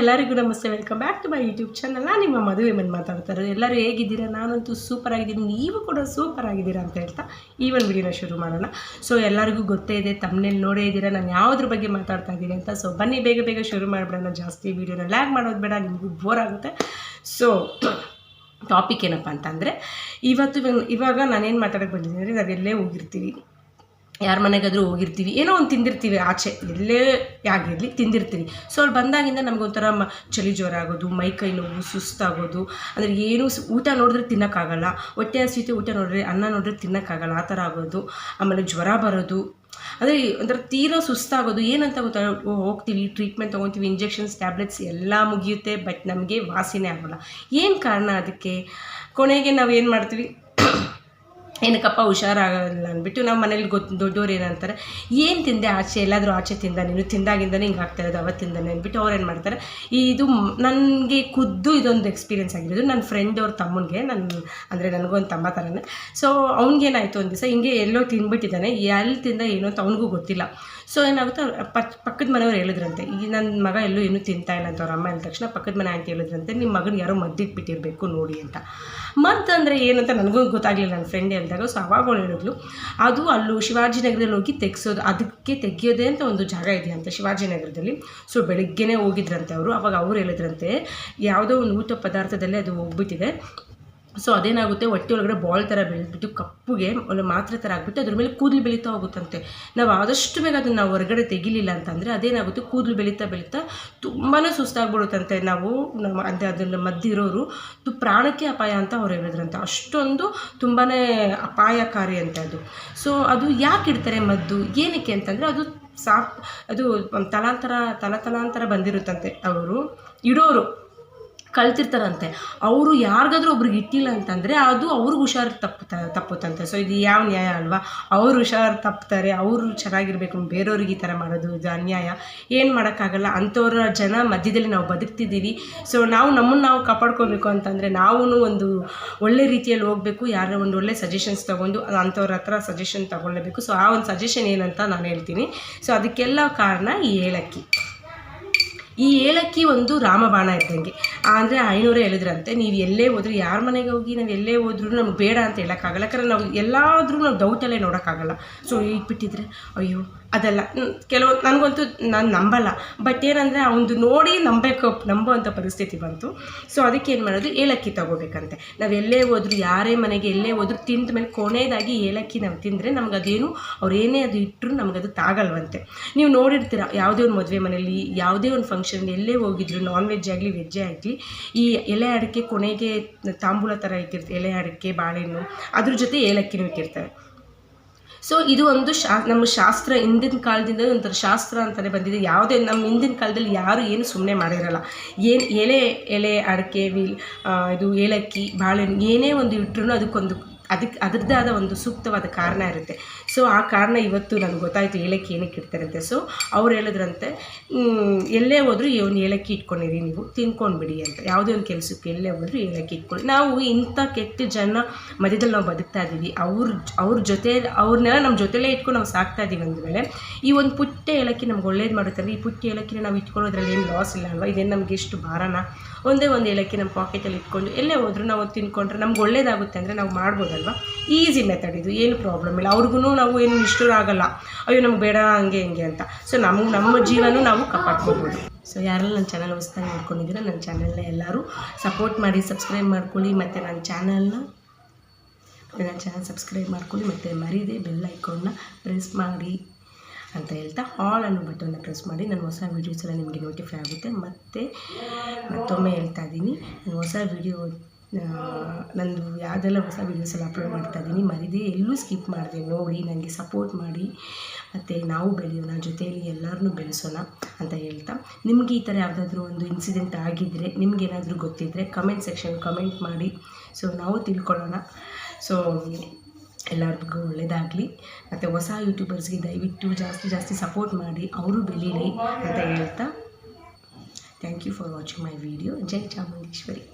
ಎಲ್ಲರಿಗೂ ನಮಸ್ತೆ. Welcome back to my YouTube channel ನಾನು ನಿಮ್ಮ ಮದುವೆ ಮನೆ ಮಾತಾಡ್ತಾರೆ ಎಲ್ಲರೂ ಹೇಗಿದ್ದೀರಾ? ನಾನಂತೂ ಸೂಪರ್ ಆಗಿದ್ದೀನಿ. ನೀವು ಕೂಡ ಸೂಪರ್ ಆಗಿದ್ದೀರಾ ಅಂತ ಹೇಳ್ತಾ ಈ ಒಂದು ವಿಡಿಯೋನ ಶುರು ಮಾಡೋಣ. ಸೊ ಎಲ್ಲರಿಗೂ ಗೊತ್ತೇ ಇದೆ ತಮ್ಮನೇಲಿ ನೋಡೇ ಇದ್ದೀರಾ? ನಾನು ಯಾವುದ್ರ ಬಗ್ಗೆ ಮಾತಾಡ್ತಾ ಇದ್ದೀನಿ ಅಂತ. ಸೊ ಬನ್ನಿ, ಬೇಗ ಬೇಗ ಶುರು ಮಾಡಿಬಿಡೋಣ. ಜಾಸ್ತಿ ವೀಡಿಯೋನ ಲ್ಯಾಗ್ ಮಾಡೋದು ಬೇಡ, ನಿಮಗೂ ಬೋರ್ ಆಗುತ್ತೆ. ಸೊ ಟಾಪಿಕ್ ಏನಪ್ಪ ಅಂತಂದರೆ, ಇವತ್ತು ಇವಾಗ ನಾನೇನು ಮಾತಾಡೋಕ್ಕೆ ಬಂದಿದ್ದೀನಿ ಅಂದರೆ ನಾವೆಲ್ಲೇ ಹೋಗಿರ್ತೀವಿ. ಯಾರ ಮನೆಗಾದರೂ ಹೋಗಿರ್ತೀವಿ, ಏನೋ ಒಂದು ತಿಂದಿರ್ತೀವಿ ಆಚೆ. ಎಲ್ಲೇ ಆಗಿರಲಿ ತಿಂದಿರ್ತೀವಿ ಸೊ ಅಲ್ಲಿ ಬಂದಾಗಿಂದ ನಮಗೊಂಥರ ಮ, ಚಳಿ ಜ್ವರ ಆಗೋದು, ಮೈ ಕೈ ನೋವು, ಸುಸ್ತಾಗೋದು. ಅಂದರೆ ಏನು ಊಟ ನೋಡಿದ್ರೆ ತಿನ್ನೋಕ್ಕಾಗಲ್ಲ. ಹೊಟ್ಟೆ ಹಸಿತೆ ಊಟ ನೋಡಿದ್ರೆ ಅನ್ನ ನೋಡಿದ್ರೆ ತಿನ್ನೋಕ್ಕಾಗಲ್ಲ. ಆ ಥರ ಆಗೋದು. ಆಮೇಲೆ ಜ್ವರ ಬರೋದು. ಅಂದರೆ ಒಂಥರ ತೀರಾ ಸುಸ್ತಾಗೋದು. ಏನಂತ ಗೊತ್ತಾ ಹೋಗ್ತೀವಿ ಟ್ರೀಟ್ಮೆಂಟ್ ತೊಗೊತೀವಿ ಇಂಜೆಕ್ಷನ್ಸ್ ಟ್ಯಾಬ್ಲೆಟ್ಸ್ ಎಲ್ಲ ಮುಗಿಯುತ್ತೆ ಬಟ್ ನಮಗೆ ವಾಸಿನೇ ಆಗೋಲ್ಲ. ಏನು ಕಾರಣ ಅದಕ್ಕೆ? ಕೊನೆಗೆ ನಾವು ಏನು ಮಾಡ್ತೀವಿ? ಏನಕ್ಕಪ್ಪ ಹುಷಾರಾಗಲ್ಲ ಅಂದ್ಬಿಟ್ಟು ನಮ್ಮ ಮನೇಲಿ ಗೊತ್ತು ದೊಡ್ಡವ್ರು ಏನಂತಾರೆ, ಏನು ತಿಂದೆ ಆಚೆ? ಎಲ್ಲಾದರೂ ಆಚೆ ತಿಂದ ನೀನು? ತಿಂದಾಗಿಂದನೇ ಹಿಂಗೆ ಆಗ್ತಾ ಇರೋದು, ಅವತ್ತಿಂದನೇ? ಅಂದ್ಬಿಟ್ಟು ಅವ್ರು ಏನು ಮಾಡ್ತಾರೆ, ಇದು ನನಗೆ ಖುದ್ದು ಇದೊಂದು ಎಕ್ಸ್ಪೀರಿಯೆನ್ಸ್ ಆಗಿರೋದು. ನನ್ನ ಫ್ರೆಂಡ್ ಅವ್ರ ತಮ್ಮನಿಗೆ ನನ್ನ ಅಂದರೆ ನನಗೊಂದು ತಮ್ಮ ಥರನೇ ಸೊ ಅವ್ನಿಗೇನಾಯಿತು ಒಂದು ದಿವಸ, ಹಿಂಗೆ ಎಲ್ಲೋ ತಿಂದ್ಬಿಟ್ಟಿದ್ದಾನೆ. ಎಲ್ಲಿ ತಿಂದ ಏನು ಅಂತ ಅವನಿಗೂ ಗೊತ್ತಿಲ್ಲ. ಸೊ ಏನಾಗುತ್ತೆ? ಪಕ್ ಪಕ್ಕದ ಮನೆಯವ್ರು ಹೇಳಿದ್ರಂತೆ, ಈ ನನ್ನ ಮಗ ಎಲ್ಲೂ ಏನೂ ತಿಂತಾ ಇಲ್ಲ ಅಂತ ಅವ್ರ ಅಮ್ಮ ಅಂದ ತಕ್ಷಣ ಪಕ್ಕದ ಮನೆ ಆಂಟಿ ಹೇಳಿದ್ರಂತೆ ನಿಮ್ಮ ಮಗನ ಯಾರೋ ಮದ್ದಿಟ್ಬಿಟ್ಟಿರಬೇಕು ನೋಡಿ ಅಂತ. ಮದ್ದು ಅಂದರೆ ಏನಂತ ನನಗೂ ಗೊತ್ತಾಗಲಿಲ್ಲ ನನ್ನ ಫ್ರೆಂಡ್ ಹೇಳಿದಾಗ. ಸೊ ಅವಾಗ ಅವಳು ಹೇಳಿದ್ಲು, ಅದು ಅಲ್ಲೂ ಶಿವಾಜಿನಗರದಲ್ಲಿ ಹೋಗಿ ತೆಗ್ಸೋದು, ಅದಕ್ಕೆ ತೆಗಿಯೋದೇ ಅಂತ ಒಂದು ಜಾಗ ಇದೆ ಅಂತ ಶಿವಾಜಿನಗರದಲ್ಲಿ ಸೊ ಬೆಳಿಗ್ಗೆನೇ ಹೋಗಿದ್ರಂತೆ ಅವರು. ಅವಾಗ ಅವ್ರು ಹೇಳಿದ್ರಂತೆ, ಯಾವುದೋ ಒಂದು ಊಟ ಪದಾರ್ಥದಲ್ಲೇ ಅದು ಹೋಗ್ಬಿಟ್ಟಿದೆ ಸೊ ಅದೇನಾಗುತ್ತೆ? ಹೊಟ್ಟೆ ಒಳಗಡೆ ಬಾಲ್ ಥರ ಬೆಳೆದ್ಬಿಟ್ಟು ಕಪ್ಪುಗೆ ಒಂದು ಮಾತ್ರೆ ಥರ ಆಗಿಬಿಟ್ಟು ಅದ್ರ ಮೇಲೆ ಕೂದಲು ಬೆಳೀತಾ ಹೋಗುತ್ತಂತೆ. ನಾವು ಆದಷ್ಟು ಬೇಗ ಅದನ್ನು ನಾವು ಹೊರಗಡೆ ತೆಗಿಲಿಲ್ಲ ಅಂತಂದರೆ ಅದೇನಾಗುತ್ತೆ? ಕೂದಲು ಬೆಳೀತಾ ಬೆಳೀತಾ ತುಂಬಾ ಸುಸ್ತಾಗ್ಬಿಡುತ್ತಂತೆ. ನಾವು ನಮ್ಮ ಅಂದರೆ ಅದನ್ನು ಮದ್ದಿರೋರು ಇದು ಪ್ರಾಣಕ್ಕೆ ಅಪಾಯ ಅಂತ ಅವ್ರು ಹೇಳಿದ್ರಂತೆ. ಅಷ್ಟೊಂದು ತುಂಬಾ ಅಪಾಯಕಾರಿ ಅಂತ ಅದು. ಸೊ ಅದು ಯಾಕೆ ಇಡ್ತಾರೆ ಮದ್ದು? ಏನಕ್ಕೆ ಅಂತಂದರೆ ಅದು ಸಾಫ್ ಅದು ತಲಾಂತರ ತಲತಲಾಂತರ ಬಂದಿರುತ್ತಂತೆ. ಅವರು ಇಡೋರು. ಕಳ್ತಿರ್ತಾರಂತೆ ಅವರು ಯಾರಿಗಾದ್ರೂ ಒಬ್ರಿಗೆ ಇಟ್ಟಿಲ್ಲ ಅಂತಂದರೆ ಅದು ಅವ್ರಿಗೆ ಹುಷಾರು ತಪ್ಪುತ್ತ ತಪ್ಪುತ್ತಂತೆ. ಸೊ ಇದು ಯಾವ ನ್ಯಾಯ ಅಲ್ವಾ? ಅವ್ರು ಹುಷಾರು ತಪ್ಪುತ್ತಾರೆ ಅವರು ಚೆನ್ನಾಗಿರ್ಬೇಕು, ಬೇರೆಯವ್ರಿಗೆ ಈ ಥರ ಮಾಡೋದು ಇದು ಅನ್ಯಾಯ. ಏನು ಮಾಡೋಕ್ಕಾಗಲ್ಲ, ಅಂಥವ್ರ ಜನ ಮಧ್ಯದಲ್ಲಿ ನಾವು ಬದುಕ್ತಿದ್ದೀವಿ. ಸೊ ನಾವು ನಮ್ಮನ್ನು ನಾವು ಕಾಪಾಡ್ಕೋಬೇಕು ಅಂತಂದರೆ ನಾವು ಒಂದು ಒಳ್ಳೆ ರೀತಿಯಲ್ಲಿ ಹೋಗಬೇಕು ಯಾರ ಒಂದು ಒಳ್ಳೆ ಸಜೆಷನ್ಸ್ ತೊಗೊಂಡು ಅಂಥವ್ರ ಹತ್ರ ಸಜೆಷನ್ ತೊಗೊಳ್ಳಬೇಕು ಸೊ ಆ ಒಂದು ಸಜೆಷನ್ ಏನಂತ ನಾನು ಹೇಳ್ತೀನಿ. ಸೊ ಅದಕ್ಕೆಲ್ಲ ಕಾರಣ ಈ ಏಲಕ್ಕಿ. ಈ ಏಲಕ್ಕಿ ಒಂದು ರಾಮಬಾಣ ಇದ್ದಂಗೆ. ಅಂದರೆ ಐನೂರೇ ಹೇಳಿದ್ರಂತೆ, ನೀವು ಎಲ್ಲೇ ಹೋದ್ರೂ ಯಾರ ಮನೆಗೆ ಹೋಗಿ, ನಾವು ಎಲ್ಲೇ ಹೋದ್ರೂ ನಮ್ಗೆ ಬೇಡ ಅಂತ ಹೇಳೋಕ್ಕಾಗಲ್ಲ ಯಾಕಂದ್ರೆ ನಾವು ಎಲ್ಲಾದ್ರೂ ನಾವು ಡೌಟಲ್ಲೇ ನೋಡೋಕ್ಕಾಗಲ್ಲ ಸೊ ಇಟ್ಬಿಟ್ಟಿದ್ರೆ ಅಯ್ಯೋ ಅದೆಲ್ಲ. ಕೆಲವು, ನನಗಂತೂ ನಾನು ನಂಬಲ್ಲ. ಬಟ್ ಏನಂದರೆ ಅವನು ನೋಡಿ ನಂಬಬೇಕು ನಂಬುವಂಥ ಪರಿಸ್ಥಿತಿ ಬಂತು. ಸೊ ಅದಕ್ಕೆ ಏನು ಮಾಡೋದು? ಏಲಕ್ಕಿ ತಗೋಬೇಕಂತೆ. ನಾವು ಎಲ್ಲೇ ಹೋದ್ರು, ಯಾರೇ ಮನೆಗೆ ಎಲ್ಲೇ ಹೋದ್ರು ತಿಂದ ಮೇಲೆ ಕೊನೆಯದಾಗಿ ಏಲಕ್ಕಿ ನಾವು ತಿಂದರೆ ನಮ್ಗೆ ಅದೇನು, ಅವ್ರು ಏನೇ ಅದು ಇಟ್ಟರು ಅದು ತಾಗಲ್ವಂತೆ. ನೀವು ನೋಡಿರ್ತೀರ, ಯಾವುದೇ ಒಂದು ಮದುವೆ ಮನೆಯಲ್ಲಿ, ಯಾವುದೇ ಒಂದು ಫಂಕ್ಷನ್ ಎಲ್ಲೇ ಹೋಗಿದ್ರು ನಾನ್ ವೆಜ್ ಆಗಲಿ ವೆಜ್ಜೇ ಆಗಲಿ, ಈ ಎಲೆ ಅಡಿಕೆ ಕೊನೆಗೆ ತಾಂಬೂಲ ಥರ ಇಟ್ಟಿರ್ತಾರೆ ಎಲೆ ಅಡಿಕೆ, ಬಾಳೆಹಣ್ಣು, ಅದ್ರ ಜೊತೆ ಏಲಕ್ಕಿನೂ ಇಟ್ಟಿರ್ತಾರೆ. ಸೊ ಇದು ಒಂದು ಶಾ ನಮ್ಮ ಶಾಸ್ತ್ರ ಹಿಂದಿನ ಕಾಲದಿಂದ ಒಂಥರ ಶಾಸ್ತ್ರ ಅಂತಲೇ ಬಂದಿದೆ. ಯಾವುದೇ ನಮ್ಮ ಹಿಂದಿನ ಕಾಲದಲ್ಲಿ ಯಾರು ಏನು ಸುಮ್ಮನೆ ಮಾಡಿರಲ್ಲ. ಏನು ಎಲೆ ಎಲೆ ಅಡಿಕೆ ಆ, ಇದು ಏಲಕ್ಕಿ ಬಾಳೆಹಣ್ಣು ಏನೇ ಒಂದು ಇಟ್ಟರು ಅದಕ್ಕೊಂದು ಅದಕ್ಕೆ ಅದರದ್ದೇ ಆದ ಒಂದು ಸೂಕ್ತವಾದ ಕಾರಣ ಇರುತ್ತೆ. ಸೊ ಆ ಕಾರಣ ಇವತ್ತು ನನಗೆ ಗೊತ್ತಾಯಿತು ಏಲಕ್ಕಿ ಏನಕ್ಕೆ ಇಡ್ತಾರಂತೆ. ಸೊ ಅವ್ರು ಹೇಳಿದ್ರಂತೆ ಎಲ್ಲೇ ಹೋದರೂ ಈ ಒಂದು ಏಲಕ್ಕಿ ಇಟ್ಕೊಂಡಿರಿ ನೀವು? ತಿನ್ಕೊಂಡ್ಬಿಡಿ ಅಂತ. ಯಾವುದೇ ಒಂದು ಕೆಲಸಕ್ಕೆ ಎಲ್ಲೇ ಹೋದರೂ ಏಲಕ್ಕಿ ಇಟ್ಕೊಂಡು ನಾವು ಇಂಥ ಕೆಟ್ಟ ಜನ ಮಧ್ಯದಲ್ಲಿ ನಾವು ಬದುಕ್ತಾ ಇದ್ದೀವಿ. ಅವ್ರ ಅವ್ರ ಜೊತೆ, ಅವ್ರನ್ನೆಲ್ಲ ನಮ್ಮ ಜೊತೆಲೇ ಇಟ್ಕೊಂಡು ನಾವು ಸಾಕ್ತಾ ಇದ್ದೀವಿ ಅಂದಮೇಲೆ, ಈ ಒಂದು ಪುಟ್ಟ ಏಲಕ್ಕಿ ನಮ್ಗೆ ಒಳ್ಳೇದು ಮಾಡುತ್ತಲ್ಲ ಈ ಪುಟ್ಟ ಏಲಕ್ಕಿನ ನಾವು ಇಟ್ಕೊಳ್ಳೋದ್ರಲ್ಲಿ ಏನು ಲಾಸ್ ಇಲ್ಲ ಅಲ್ವಾ? ಇದೇನು ನಮಗೆ ಎಷ್ಟು ಭಾರನ? ಒಂದೇ ಒಂದು ಏಲಕ್ಕಿ ನಮ್ಮ ಪಾಕೆಟಲ್ಲಿ ಇಟ್ಕೊಂಡು, ಎಲ್ಲೇ ಹೋದರೂ ನಾವು ತಿನ್ಕೊಂಡ್ರೆ ನಮ್ಗೆ ಒಳ್ಳೇದಾಗುತ್ತೆ ಅಂದರೆ ನಾವು ಮಾಡ್ಬೋದಲ್ವಾ ಈಸಿ ಮೆಥಡ್ ಇದು, ಏನು ಪ್ರಾಬ್ಲಮ್ ಇಲ್ಲ. ಅವ್ರಿಗೂ ನಾವು ಏನು ಇಷ್ಟರ ಆಗಲ್ಲ. ಅಯ್ಯೋ, ನಮ್ಗೆ ಬೇಡ, ಹಂಗೆ, ಹಿಂಗೆ ಅಂತ. ಸೊ ನಮ್ಗೆ, ನಮ್ಮ ಜೀವನೂ ನಾವು ಕಾಪಾಡ್ಕೋಬೋದು. ಸೊ ಯಾರೆಲ್ಲ ನನ್ನ ಚಾನಲ್ ಹೊಸ್ದಾಗಿ ನೋಡ್ಕೊಂಡಿದ್ದೀರಾ, ನನ್ನ ಚಾನಲ್ನ ಎಲ್ಲರೂ ಸಪೋರ್ಟ್ ಮಾಡಿ ಸಬ್ಸ್ಕ್ರೈಬ್ ಮಾಡ್ಕೊಳ್ಳಿ. ಮತ್ತು ನನ್ನ ಚಾನಲ್ನ ನನ್ನ ಚಾನಲ್ ಸಬ್ಸ್ಕ್ರೈಬ್ ಮಾಡ್ಕೊಳ್ಳಿ. ಮತ್ತು ಮರೀದೆ ಬೆಲ್ ಐಕಾನ್ನ ಪ್ರೆಸ್ ಮಾಡಿ ಅಂತ ಹೇಳ್ತಾ ಆಲ್ ಅನ್ನೋ ಬಟನ್ನ ಪ್ರೆಸ್ ಮಾಡಿ. ನನ್ನ ಹೊಸ ವೀಡಿಯೋಸ್ ಎಲ್ಲ ನಿಮಗೆ ನೋಟಿಫೈ ಆಗುತ್ತೆ. ಮತ್ತು ಮತ್ತೊಮ್ಮೆ ಹೇಳ್ತಾ ಇದ್ದೀನಿ. ನಾನು ಹೊಸ ವೀಡಿಯೋ ನಂದು ಯಾವುದೆಲ್ಲ ಹೊಸ ವೀಡಿಯೋಸ್ ಎಲ್ಲ ಅಪ್ಲೋಡ್ ಮಾಡ್ತಾ ಇದ್ದೀನಿ, ಮರಿದೇ ಎಲ್ಲೂ ಸ್ಕಿಪ್ ಮಾಡಿದೆ. ನೋಡಿ ನನಗೆ ಸಪೋರ್ಟ್ ಮಾಡಿ. ಮತ್ತು ನಾವು ಬೆಳೆಯೋಣ, ಜೊತೆಯಲ್ಲಿ ಎಲ್ಲರನ್ನೂ ಬೆಳೆಸೋಣ ಅಂತ ಹೇಳ್ತಾ. ನಿಮಗೆ ಈ ಥರ ಯಾವುದಾದ್ರೂ ಒಂದು ಇನ್ಸಿಡೆಂಟ್ ಆಗಿದ್ದರೆ ನಿಮ್ಗೇನಾದರೂ ಗೊತ್ತಿದ್ದರೆ ಕಮೆಂಟ್ ಸೆಕ್ಷನ್ ಕಮೆಂಟ್ ಮಾಡಿ. ಸೊ ನಾವು ತಿಳ್ಕೊಳ್ಳೋಣ. ಸೊ ಎಲ್ಲರಿಗೂ ಒಳ್ಳೆಯದಾಗಲಿ ಮತ್ತು ಹೊಸ ಯೂಟ್ಯೂಬರ್ಸ್ಗೆ ದಯವಿಟ್ಟು ಜಾಸ್ತಿ ಜಾಸ್ತಿ ಸಪೋರ್ಟ್ ಮಾಡಿ, ಅವರು ಬೆಳೀಲಿ ಅಂತ ಹೇಳ್ತಾ. Thank you for watching my video Jai Chamundeshwari.